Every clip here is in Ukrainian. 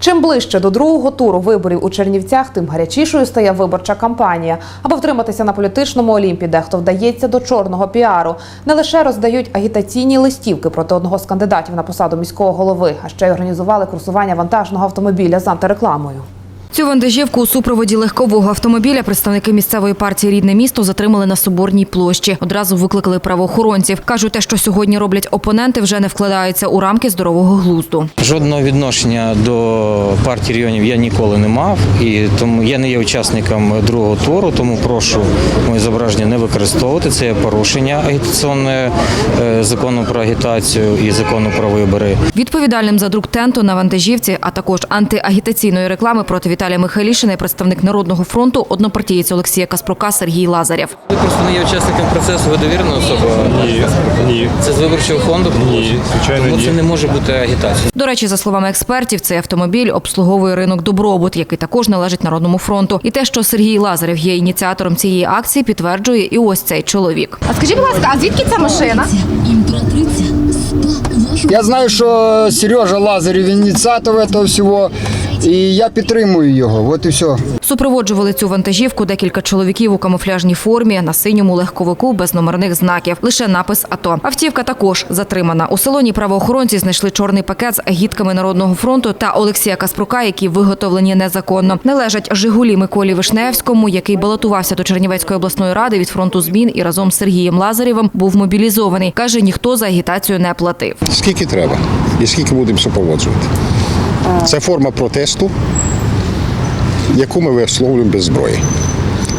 Чим ближче до другого туру виборів у Чернівцях, тим гарячішою стає виборча кампанія. Аби втриматися на політичному олімпі, дехто вдається до чорного піару. Не лише роздають агітаційні листівки проти одного з кандидатів на посаду міського голови, а ще й організували курсування вантажного автомобіля з антирекламою. Цю вантажівку у супроводі легкового автомобіля представники місцевої партії Рідне місто затримали на Соборній площі. Одразу викликали правоохоронців. Кажуть, те, що сьогодні роблять опоненти, вже не вкладається у рамки здорового глузду. Жодного відношення до партії регіонів я ніколи не мав, і тому я не є учасником другого туру, тому прошу моє зображення не використовувати. Це є порушення агітаційне е, закону про агітацію і закону про вибори. Відповідальним за друк тенту на вантажівці, а також антиагітаційної реклами проти Віталія Михайлішина і представник Народного фронту, однопартієць Олексія Каспрука Сергій Лазарєв. Ви просто не є учасником процесу, ви довірена особа. Ні, ні, Це з виборчого фонду. Ні, звичайно, тому ні. це не може бути агітацією. До речі, за словами експертів, цей автомобіль обслуговує ринок Добробут, який також належить Народному фронту. І те, що Сергій Лазарєв є ініціатором цієї акції, підтверджує і ось цей чоловік. А скажіть, будь ласка, а звідки ця машина? Імператриця Я знаю, що Сережа Лазарів ініціатор цього всього, і я підтримую його. От і все. Супроводжували цю вантажівку декілька чоловіків у камуфляжній формі на синьому легковику без номерних знаків. Лише напис АТО. Автівка також затримана. У салоні правоохоронці знайшли чорний пакет з агітками Народного фронту та Олексія Каспрука, які виготовлені незаконно. Належать Жигулі Миколі Вишневському, який балотувався до Чернівецької обласної ради від фронту змін і разом з Сергієм Лазарєвим був мобілізований. каже, ніхто за агітацію не платив. Скільки треба і скільки будемо супроводжувати. Це форма протесту, яку ми висловлюємо без зброї.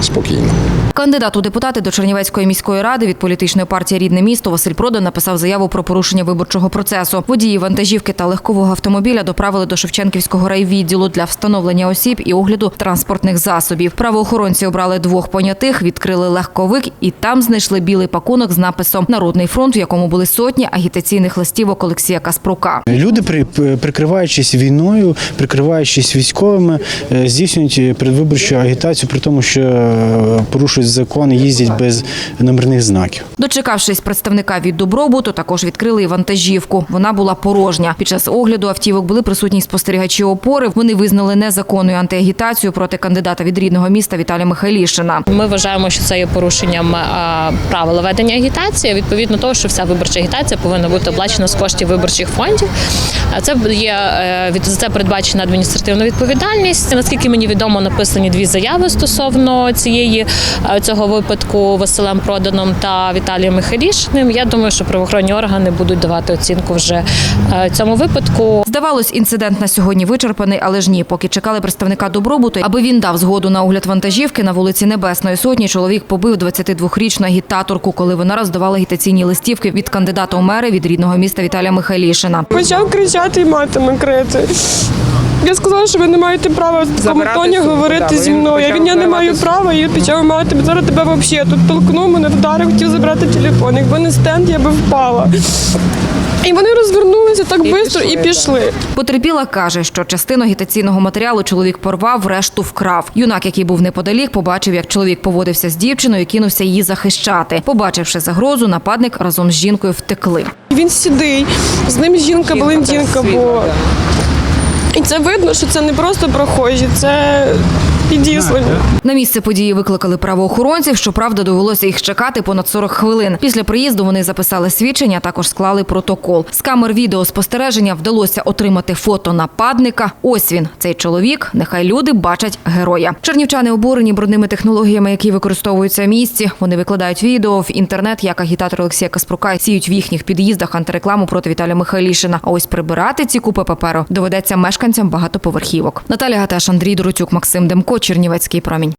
Спокійно. Кандидат у депутати до Чернівецької міської ради від політичної партії Рідне місто Василь Продан написав заяву про порушення виборчого процесу. Водії вантажівки та легкового автомобіля доправили до Шевченківського райвідділу для встановлення осіб і огляду транспортних засобів. Правоохоронці обрали двох понятих, відкрили легковик і там знайшли білий пакунок з написом Народний фронт, в якому були сотні агітаційних листівок Олексія Каспрука. Люди, прикриваючись війною, прикриваючись військовими, е, здійснюють передвиборчу агітацію, при тому, що е, порушують закон, їздять без номерних знаків. Дочекавшись представника від добробуту, також відкрили і вантажівку. Вона була порожня. Під час огляду автівок були присутні спостерігачі опори. Вони визнали незаконною антиагітацію проти кандидата від рідного міста Віталія Михайлішина. Ми вважаємо, що це є порушенням правил ведення агітації. Відповідно того, що вся виборча агітація повинна бути оплачена з коштів виборчих фондів. А Це є е, від за це передбачена адміністративна відповідальність. Наскільки мені відомо, написані дві заяви стосовно цієї е, цього випадку Василем Проданом та Віталієм Михайлішиним. Я думаю, що правоохоронні органи будуть давати оцінку вже е, цьому випадку. Здавалось, інцидент на сьогодні вичерпаний, але ж ні. Поки чекали представника добробуту, аби він дав згоду на огляд вантажівки на вулиці Небесної Сотні. Чоловік побив 22-річну агітаторку, коли вона роздавала агітаційні листівки від кандидата у мери від рідного міста Віталія Михайлішина. Почав кричати і матами крити. Я сказала, що ви не маєте права в такому тоні говорити зі мною. Я, я не маю права, і почав мати. Зараз тебе взагалі тут толкнув мене, вдарив, хотів забрати телефон. Якби не стенд, я би впала. І вони розвернулися так швидко і пішли. Потерпіла каже, що частину агітаційного матеріалу чоловік порвав, решту вкрав. Юнак, який був неподалік, побачив, як чоловік поводився з дівчиною, і кинувся її захищати. Побачивши загрозу, нападник разом з жінкою втекли. Він сідий, з ним жінка блондинка була. І це видно, що це не просто прохожі, це підіслані. На місце події викликали правоохоронців. Щоправда, довелося їх чекати понад 40 хвилин. Після приїзду вони записали свідчення, також склали протокол. З камер відеоспостереження вдалося отримати фото нападника. Ось він, цей чоловік. Нехай люди бачать героя. Чернівчани обурені брудними технологіями, які використовуються в місті. Вони викладають відео в інтернет, як агітатор Олексія Каспрука сіють в їхніх під'їздах антирекламу проти Віталія Михайлішина. А ось прибирати ці купи паперу доведеться мешканцям багатоповерхівок. Наталя Гатеш, Андрій Дороцюк, Максим Демко, Чернівецький промінь.